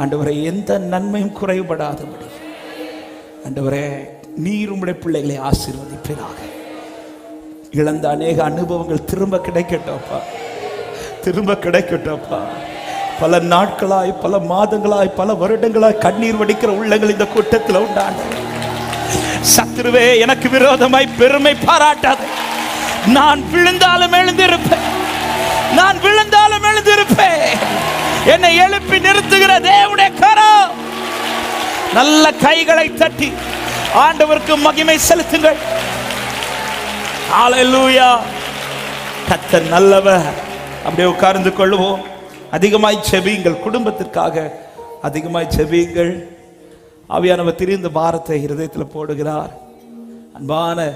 ஆண்டவரை எந்த நன்மையும் குறைபடாதபடி ஆண்டவரே நீர் உடைய பிள்ளைகளை ஆசீர்வதிப்பீராக. இழந்த அநேக அனுபவங்கள் திரும்ப கிடைக்கட்டப்பா திரும்ப கிடைக்கட்டப்பா பல நாட்களாய் பல மாதங்களாய் பல வருடங்களாய் கண்ணீர் வடிக்கிற உள்ளங்கள் இந்த கூட்டத்தில் உண்டான சத்ருவே எனக்கு விரோதமாய் பெருமை பாராட்டாது. நான் விழுந்தாலும் எழுந்திருப்பேன். நான் விழுந்தாலும் எழுந்திருப்பேன். என்னை எழுப்பி நிறுத்துகிற தேவனுடைய கரம் நல்ல கைகளை தட்டி ஆண்டவருக்கு மகிமை செலுத்துங்கள். ஆலையூயா கத்த நல்லவர். அப்படியே உட்கார்ந்து கொள்வோம் அதிகமாய் செபியுங்கள். குடும்பத்திற்காக அதிகமாய் செபியுங்கள். ஆவியானவர் திரிந்த பாரத்தை இருதயத்தில் போடுகிறார். அன்பான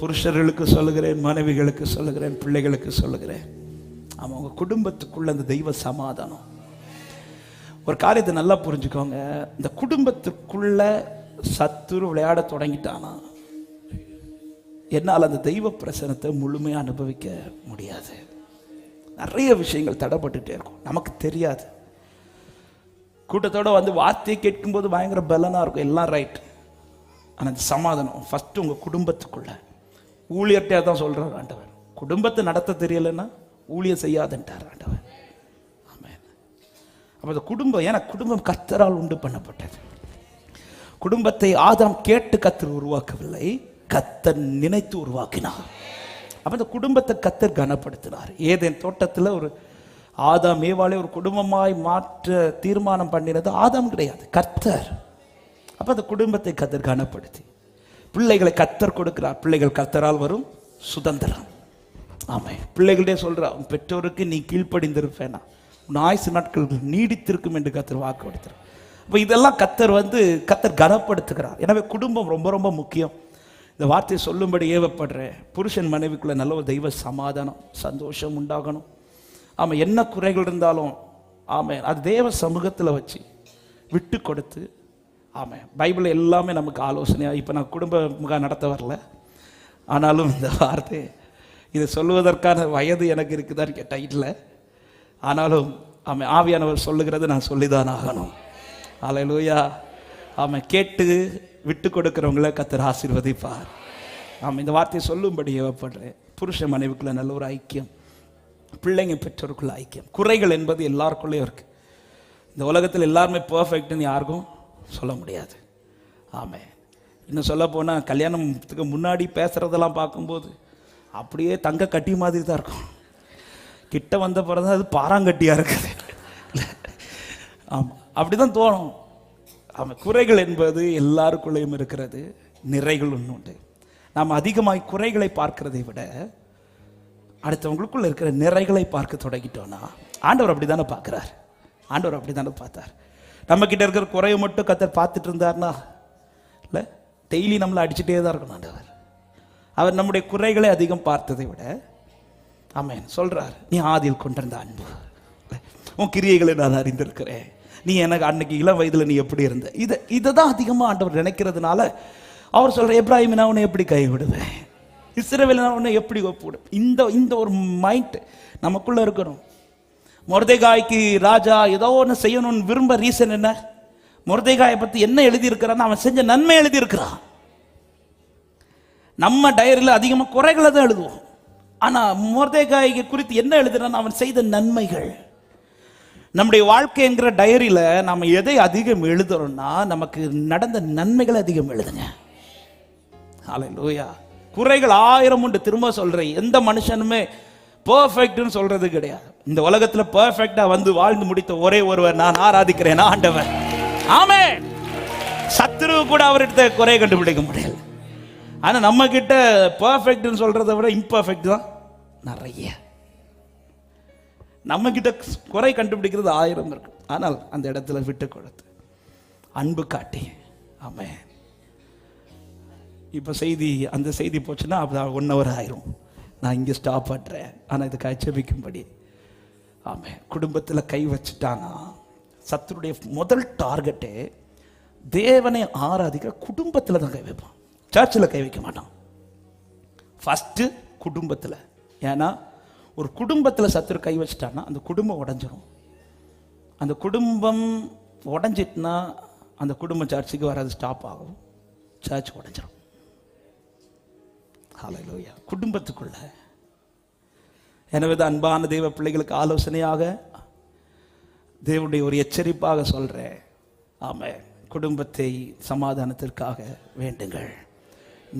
புருஷர்களுக்கு சொல்லுகிறேன் மனைவிகளுக்கு சொல்லுகிறேன் பிள்ளைகளுக்கு சொல்லுகிறேன். ஆமாம் உங்கள் குடும்பத்துக்குள்ள அந்த தெய்வ சமாதானம். ஒரு காரியத்தை நல்லா புரிஞ்சுக்கோங்க. இந்த குடும்பத்துக்குள்ள சத்துரு விளையாட தொடங்கிட்டானா? என்னால் அந்த தெய்வ பிரசனத்தை முழுமையாக அனுபவிக்க முடியாது. நிறைய விஷயங்கள் தடைப்பட்டுட்டே இருக்கும். நமக்கு தெரியாது. கூட்டத்தோட வந்து வார்த்தையை கேட்கும்போது பயங்கர பலனாக இருக்கும். எல்லாம் ரைட் ஆனால் அந்த சமாதானம் ஃபஸ்ட்டு உங்கள் குடும்பத்துக்குள்ள. ஊழியர்கிட்டே தான் சொல்கிறார் ஆண்டவர். குடும்பத்தை நடத்த தெரியலைன்னா ஊழியம் செய்யாதுன்ட்டார் ஆண்டவர். ஆமென். அப்போ அந்த குடும்பம் ஏன்னா குடும்பம் கத்தரால் உண்டு பண்ணப்பட்டது. குடும்பத்தை ஆதாம் கேட்டு கத்தர் உருவாக்கவில்லை கத்தர் நினைத்து உருவாக்கினார். அப்போ அந்த குடும்பத்தை கத்தர் கனப்படுத்தினார். ஏதேன் தோட்டத்தில் ஒரு ஆதாம் ஏவாளை ஒரு குடும்பமாய் மாற்ற தீர்மானம் பண்ணினது ஆதாம் கிடையாது கர்த்தர். அப்போ அந்த குடும்பத்தை கத்தர் கனப்படுத்தி பிள்ளைகளை கத்தர் கொடுக்கிறார். பிள்ளைகள் கத்தரால் வரும் சுதந்திரம். ஆமாம் பிள்ளைகளே சொல்கிறா உன் பெற்றோருக்கு நீ கீழ்ப்படிந்திருப்பேனா? உன் ஆயுசு நாட்கள் நீடித்திருக்கும் என்று கத்தர் வாக்கு கொடுத்தார் அப்போ இதெல்லாம் கத்தர் வந்து கத்தர் கனப்படுத்துகிறார். எனவே குடும்பம் ரொம்ப ரொம்ப முக்கியம். இந்த வார்த்தையை சொல்லும்படி ஏவப்படுறேன். புருஷன் மனைவிக்குள்ள நல்ல ஒரு தெய்வ சமாதானம் சந்தோஷம் உண்டாகணும். ஆமாம் என்ன குறைகள் இருந்தாலும் ஆமாம் அது தேவ சமூகத்தில் வச்சு விட்டு கொடுத்து ஆமாம் பைபிள் எல்லாமே நமக்கு ஆலோசனையாக இப்போ நான் குடும்ப முகாம் நடத்த வரல. ஆனாலும் இந்த வார்த்தை இதை சொல்லுவதற்கான வயது எனக்கு இருக்குதான்னு கேட்டால் இல்லை. ஆனாலும் அவன் ஆவியானவர் சொல்லுகிறது நான் சொல்லிதான் ஆகணும். அலையலூயா அவன் கேட்டு விட்டு கொடுக்குறவங்கள கத்தர் ஆசீர்வதிப்பார். ஆமாம் இந்த வார்த்தையை சொல்லும்படி ஏவப்படுறேன் புருஷ மனைவிக்குள்ள நல்ல ஒரு ஐக்கியம். பிள்ளைங்க பெற்றோருக்குள்ள ஐக்கியம். குறைகள் என்பது எல்லாருக்குள்ளேயும் இருக்கு. இந்த உலகத்தில் எல்லாருமே பர்ஃபெக்ட்னு யாருக்கும் சொல்ல முடியாது. ஆமே இன்னும் சொல்ல போனால் கல்யாணத்துக்கு முன்னாடி பேசுகிறதெல்லாம் பார்க்கும்போது அப்படியே தங்க கட்டி மாதிரி தான் இருக்கும். கிட்ட வந்த பிறகு அது பாறாங்கட்டியாக இருக்குது. ஆமாம் அப்படி தான் தோணும். ஆமாம் குறைகள் என்பது எல்லாருக்குள்ளேயும் இருக்கிறது. நிறைகள் ஒன்று உண்டு. நாம் அதிகமாய் குறைகளை பார்க்கிறதை விட அடுத்தவங்களுக்குள்ள இருக்கிற நிறைகளை பார்க்க தொடங்கிட்டோன்னா ஆண்டவர் அப்படி தானே பார்க்குறார். ஆண்டவர் அப்படி தானே பார்த்தார். நம்ம கிட்ட இருக்கிற குறையை மட்டும் கத்தர் பார்த்துட்டு இருந்தார்னா இல்லை டெய்லி நம்மளை அடிச்சுட்டே தான் இருக்கணும் ஆண்டவர். அவர் நம்முடைய குறைகளை அதிகம் பார்த்ததை விட ஆமேன் சொல்றார் நீ ஆதியில் கொண்டிருந்த அன்பு. உன் கிரியைகளை நான் அறிந்திருக்கிறேன். நீ எனக்கு அன்னைக்கு இளம் வயதில் நீ எப்படி இருந்த? இதை இதை தான் அதிகமாக ஆண்டவர் நினைக்கிறதுனால அவர் சொல்கிற எப்ராஹிம் நான் உன்னை எப்படி கைவிடுவேன்? இஸ்ரேவில் நான் உன்னை எப்படி ஒப்பிடுவேன் இந்த இந்த ஒரு மைண்ட் நமக்குள்ளே இருக்கணும். முரதைகாய்க்கு ராஜா ஏதோ ஒன்று செய்யணும்னு விரும்ப ரீசன் என்ன? முருதைகாயை பற்றி என்ன எழுதியிருக்கிறான்னு அவன் செஞ்ச நன்மை எழுதியிருக்கிறான். நம்ம டயரியில் அதிகமாக குறைகளை தான் எழுதுவோம். ஆனால் மொர்தேகாய்க்கு குறித்து என்ன எழுதுறான் அவன் செய்த நன்மைகள். நம்முடைய வாழ்க்கைங்கிற டயரியில் நம்ம எதை அதிகம் எழுதுறோம்னா நமக்கு நடந்த நன்மைகளை அதிகம் எழுதுங்க. லூயா குறைகள் ஆயிரம் உண்டு. திரும்ப சொல்கிறேன் எந்த மனுஷனுமே பர்ஃபெக்ட்னு சொல்கிறது கிடையாது. இந்த உலகத்தில் பர்ஃபெக்டாக வந்து வாழ்ந்து முடித்த ஒரே ஒருவர் நான் ஆராதிக்கிறேன். ஆண்டவர். ஆமே சத்ரு கூட அவர்கிட்ட குறை கண்டுபிடிக்க முடியல. ஆனால் நம்ம கிட்ட பர்ஃபெக்ட்னு சொல்கிறத விட இம்பர்ஃபெக்ட் தான் நிறைய. நம்ம கிட்ட குறை கண்டுபிடிக்கிறது ஆயிரம் இருக்கு. ஆனால் அந்த இடத்துல விட்டு கொடுத்து அன்பு காட்டி. ஆமே இப்போ செய்தி அந்த செய்தி போச்சுன்னா ஒன் ஹவர் ஆயிரும். நான் இங்கே ஸ்டாப் பண்ணுறேன் ஆனால் இதுக்கு அச்சபிக்கும்படி ஆமே குடும்பத்தில் கை வச்சுட்டானா? சத்துருடைய முதல் டார்கெட்டே தேவனை ஆராதிக்கிற குடும்பத்தில் தான் கை வைப்பான். சர்ச்சில் கை வைக்க மாட்டான். ஃபஸ்ட்டு குடும்பத்தில். ஏன்னா ஒரு குடும்பத்தில் சத்துரு கை வச்சிட்டான்னா அந்த குடும்பம் உடஞ்சிரும். அந்த குடும்பம் உடஞ்சிட்டுனா அந்த குடும்பம் சர்ச்சுக்கு வராது ஸ்டாப் ஆகும். சர்ச் உடஞ்சிரும். ஹalleluya குடும்பத்துக்குள்ள. எனவே தான் அன்பான தெய்வ பிள்ளைகளுக்கு ஆலோசனையாக தேவனுடைய ஒரு எச்சரிப்பாக சொல்கிறேன் ஆமாம் குடும்பத்தை சமாதானத்திற்காக வேண்டுங்கள்.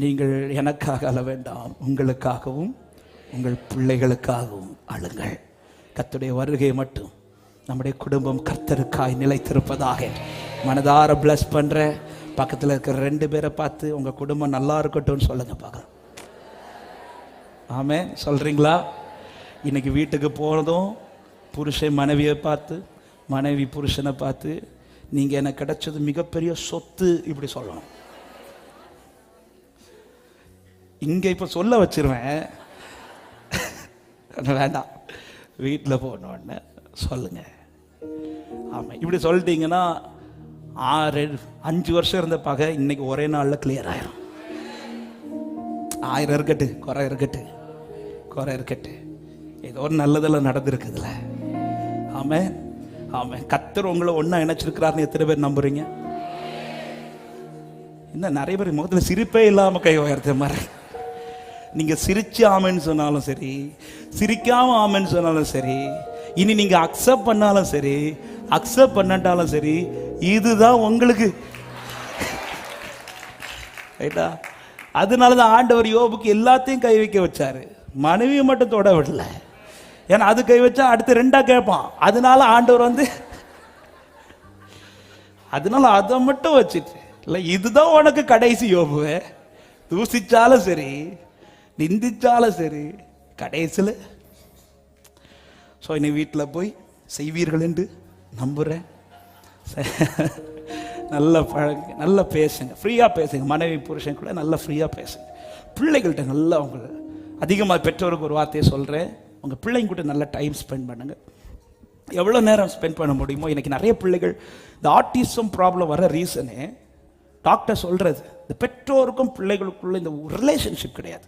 நீங்கள் எனக்காக அழ வேண்டாம். உங்களுக்காகவும் உங்கள் பிள்ளைகளுக்காகவும் அழுங்கள். கத்துடைய வருகை மட்டும் நம்முடைய குடும்பம் கர்த்தருக்காய் நிலைத்திருப்பதாக மனதார பிளஸ் பண்ணுற பக்கத்தில் இருக்கிற ரெண்டு பேரை பார்த்து உங்கள் குடும்பம் நல்லா இருக்கட்டும்னு சொல்லுங்கள் பார்க்கலாம். ஆமே சொல்கிறீங்களா இன்றைக்கி வீட்டுக்கு போனதும் புருஷன் மனைவியை பார்த்து மனைவி புருஷனை பார்த்து நீங்கள் எனக்கு கிடைச்சது மிகப்பெரிய சொத்து இப்படி சொல்லணும். இங்கே இப்போ சொல்ல வச்சிருவேன். வேண்டாம். வீட்டில் போனோடனே சொல்லுங்க. ஆமாம் இப்படி சொல்லிட்டீங்கன்னா ஆறு அஞ்சு வருஷம் இருந்த பகை இன்னைக்கு ஒரே நாளில் கிளியர் ஆயிரும். ஆயிரம் இருக்கட்டு குறை இருக்கட்டு குறை இருக்கட்டு. ஏதோ ஒரு நல்லதெல்லாம் நடந்திருக்குதுல்ல ஆமே ஆமே. கத்தர் உங்களை ஒன்றா இணைச்சிருக்கிறாருன்னு எத்தனை பேர் நம்புறீங்க? இன்னும் நிறைய பேர் முகத்தில் சிரிப்பே இல்லாமல் கை உயர்த்த மாதிரி. நீங்கள் சிரிச்சு ஆமைன்னு சொன்னாலும் சரி சிரிக்காமல் ஆமைன்னு சொன்னாலும் சரி இனி நீங்கள் அக்செப்ட் பண்ணாலும் சரி அக்செப்ட் பண்ணட்டாலும் சரி இதுதான் உங்களுக்கு. ரைட்டா அதனால தான் ஆண்டவர் யோபுக்கு எல்லாத்தையும் கை வைக்க வச்சார். மனைவியை மட்டும் தொட விடல. ஏன்னா அது கை வச்சா அடுத்து ரெண்டாக கேட்பான். அதனால ஆண்டவர் வந்து அதனால அதை மட்டும் வச்சுட்டு இல்லை இதுதான் உனக்கு கடைசி யோபுவே. தூசிச்சாலும் சரி நிந்திச்சாலும் சரி கடைசியில் ஸோ என்னை வீட்டில் போய் செய்வீர்கள் என்று நம்புகிறேன் நல்ல பழங்க நல்லா பேசுங்க ஃப்ரீயாக பேசுங்க மனைவி புருஷன் கூட நல்லா ஃப்ரீயாக பேசுங்க. பிள்ளைகள்கிட்ட நல்லா அவங்க அதிகமாக பெற்றோருக்கு ஒரு வார்த்தையை சொல்கிறேன் உங்கள் பிள்ளைங்க கூட நல்லா டைம் ஸ்பெண்ட் பண்ணுங்கள் எவ்வளோ நேரம் ஸ்பெண்ட் பண்ண முடியுமோ எனக்கு நிறைய பிள்ளைகள் இந்த ஆர்டிசம் ப்ராப்ளம் வர ரீசனு டாக்டர் சொல்கிறது இந்த பெற்றோருக்கும் பிள்ளைகளுக்குள்ள இந்த ரிலேஷன்ஷிப் கிடையாது.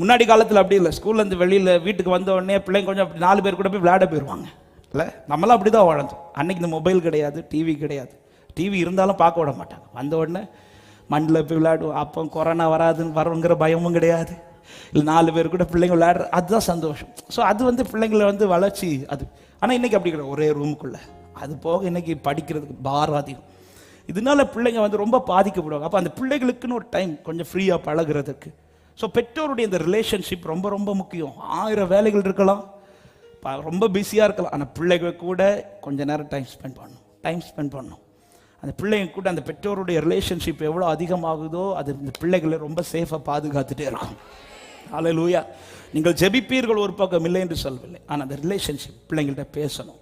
முன்னாடி காலத்தில் அப்படி இல்லை. ஸ்கூல்லேருந்து வெளியில் வீட்டுக்கு வந்த உடனே பிள்ளைங்க கொஞ்சம் நாலு பேர் கூட போய் விளையாட போயிடுவாங்க இல்லை? நம்மளாம் அப்படி தான் வாழ்ந்தோம். அன்னைக்கு இந்த மொபைல் கிடையாது டிவி கிடையாது. டிவி இருந்தாலும் பார்க்க விட மாட்டாங்க. வந்த உடனே மண்ணில் போய் விளையாடுவோம். அப்போ கொரோனா வராதுன்னு வருங்கிற பயமும் கிடையாது. இல்லை நாலு பேர் கூட பிள்ளைங்க விளையாடுற அதுதான் சந்தோஷம். ஸோ அது வந்து பிள்ளைங்களை வந்து வளர்ச்சி அது. ஆனால் இன்னைக்கு அப்படி கிடையாது. ஒரே ரூமுக்குள்ளே அது போக இன்னைக்கு படிக்கிறதுக்கு பாரம் அதிகம். இதனால பிள்ளைங்க வந்து ரொம்ப பாதிக்கப்படுவாங்க. அப்போ அந்த பிள்ளைகளுக்குன்னு ஒரு டைம் கொஞ்சம் ஃப்ரீயாக பழகுறதுக்கு. ஸோ பெற்றோருடைய இந்த ரிலேஷன்ஷிப் ரொம்ப ரொம்ப முக்கியம். ஆயிரம் வேலைகள் இருக்கலாம். ரொம்ப பிஸியாக இருக்கலாம். ஆனால் பிள்ளைகள் கூட கொஞ்ச நேரம் டைம் ஸ்பெண்ட் பண்ணும் டைம் ஸ்பெண்ட் பண்ணும் அந்த பிள்ளைங்க கூட அந்த பெற்றோருடைய ரிலேஷன்ஷிப் எவ்வளோ அதிகமாகுதோ அது இந்த பிள்ளைகளை ரொம்ப சேஃபாக பாதுகாத்துட்டே இருக்கும். ஹalleluya நீங்கள் ஜெபிப்பீர்கள் ஒரு பக்கம் இல்லை என்று சொல்லவில்லை. ஆனால் அந்த ரிலேஷன்ஷிப் பிள்ளைங்கள்ட்ட பேசணும்.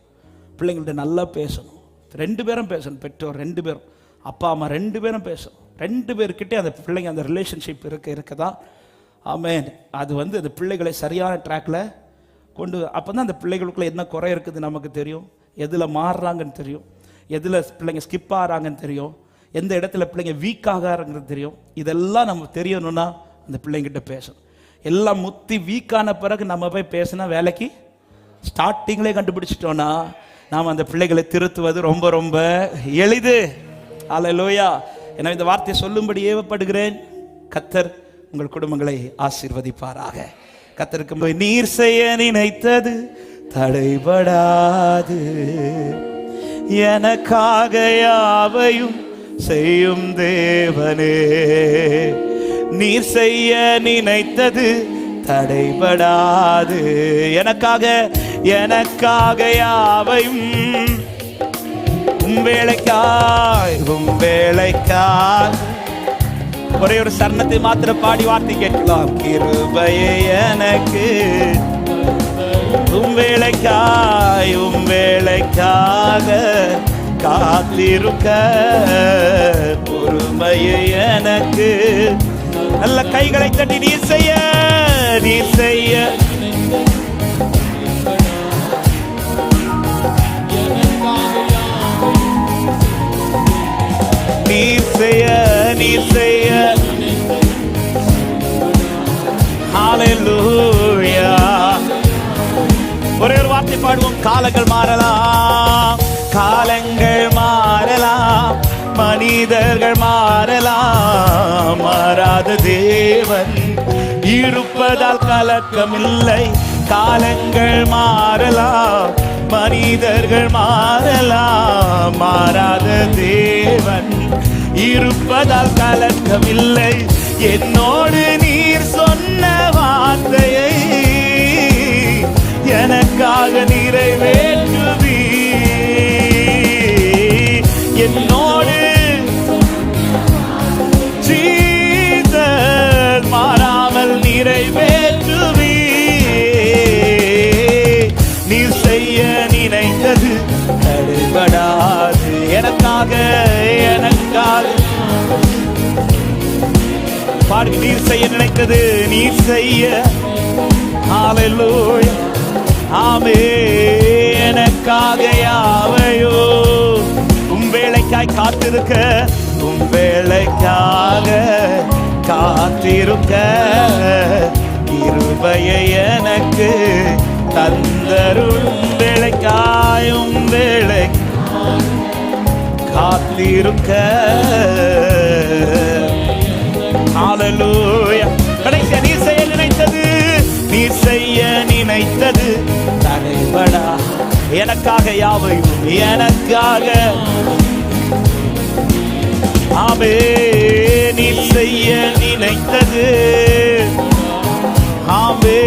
பிள்ளைங்கள்ட்ட நல்லா பேசணும். ரெண்டு பேரும் பேசணும். பெற்றோர் ரெண்டு பேரும். அப்பா அம்மா ரெண்டு பேரும் பேசணும். ரெண்டு பேர்கிட்டே அந்த பிள்ளைங்க அந்த ரிலேஷன்ஷிப் இருக்க இருக்க தான் ஆமேன். அது வந்து அந்த பிள்ளைகளை சரியான ட்ராக்ல கொண்டு அப்போ தான் அந்த பிள்ளைகளுக்குள்ள என்ன குறை இருக்குது நமக்கு தெரியும். எதில் மாறுறாங்கன்னு தெரியும். எதில் பிள்ளைங்க ஸ்கிப் ஆகிறாங்கன்னு தெரியும். எந்த இடத்துல பிள்ளைங்க வீக் ஆகிறாங்கிறது தெரியும். இதெல்லாம் நம்ம தெரியணும்னா அந்த பிள்ளைங்கிட்ட பேசணும். எல்லாம் முத்தி வீக்கான பிறகு நம்ம போய் பேசினா வேலைக்கு ஸ்டார்டிங்லே கண்டுபிடிச்சிட்டோம்னா நாம் அந்த பிள்ளைகளை திருத்துவது ரொம்ப ரொம்ப எளிது. அல்லேலூயா எனவே இந்த வார்த்தையை சொல்லும்படி ஏவப்படுகிறேன். கத்தர் உங்கள் குடும்பங்களை ஆசீர்வதிப்பாராக. கத்திருக்கும் போய் நீர் செய்ய நினைத்தது தடைபடாது. எனக்காக யாவையும் செய்யும் தேவனே. நீர் செய்ய நினைத்தது தடைபடாது. எனக்காக எனக்காக யாவையும் உம் வேலைக்காய் உம் வேலைக்காய். ஒரே ஒரு சரணத்தை மாத்திர பாடி வார்த்தை கேட்கலாம். கிருபையே எனக்கு. உம் வேலைக்காய் உம் வேலைக்காக காத்திருக்க. பொறுமையே எனக்கு. நல்ல கைகளை தட்டி நீ செய்ய நீ செய்ய. நீர் செய்ய நீர் செய்ய. ஒரே ஒரு வார்த்தை பாடுவோம் காலங்கள் மாறலாம் காலங்கள் மாறலாம் மனிதர்கள் மாறலாம். மாறாத தேவன் இருப்பதால் கலக்கமில்லை காலங்கள் மாறலாம். மனிதர்கள் மாறலாம். மாறாத தேவன் இருப்பதால் கலக்கமில்லை என்னோடு நீர் சொன்ன வார்த்தையை எனக்காக நிறைவேற்றுவீ என்னோடு நினைத்தது நீ செய்ய. ஹalleluya ஆமே எனக்காக யாவையோ உம் வேலைக்காய் காத்திருக்க உம் வேலைக்காக காத்திருக்க. இருபையை எனக்கு தந்தருளும் வேலைக்காயும் வேலை காத்திருக்க. எனக்காக யாவையும் எனக்காக. ஆமே நீ செய்ய நினைத்தது. ஆமே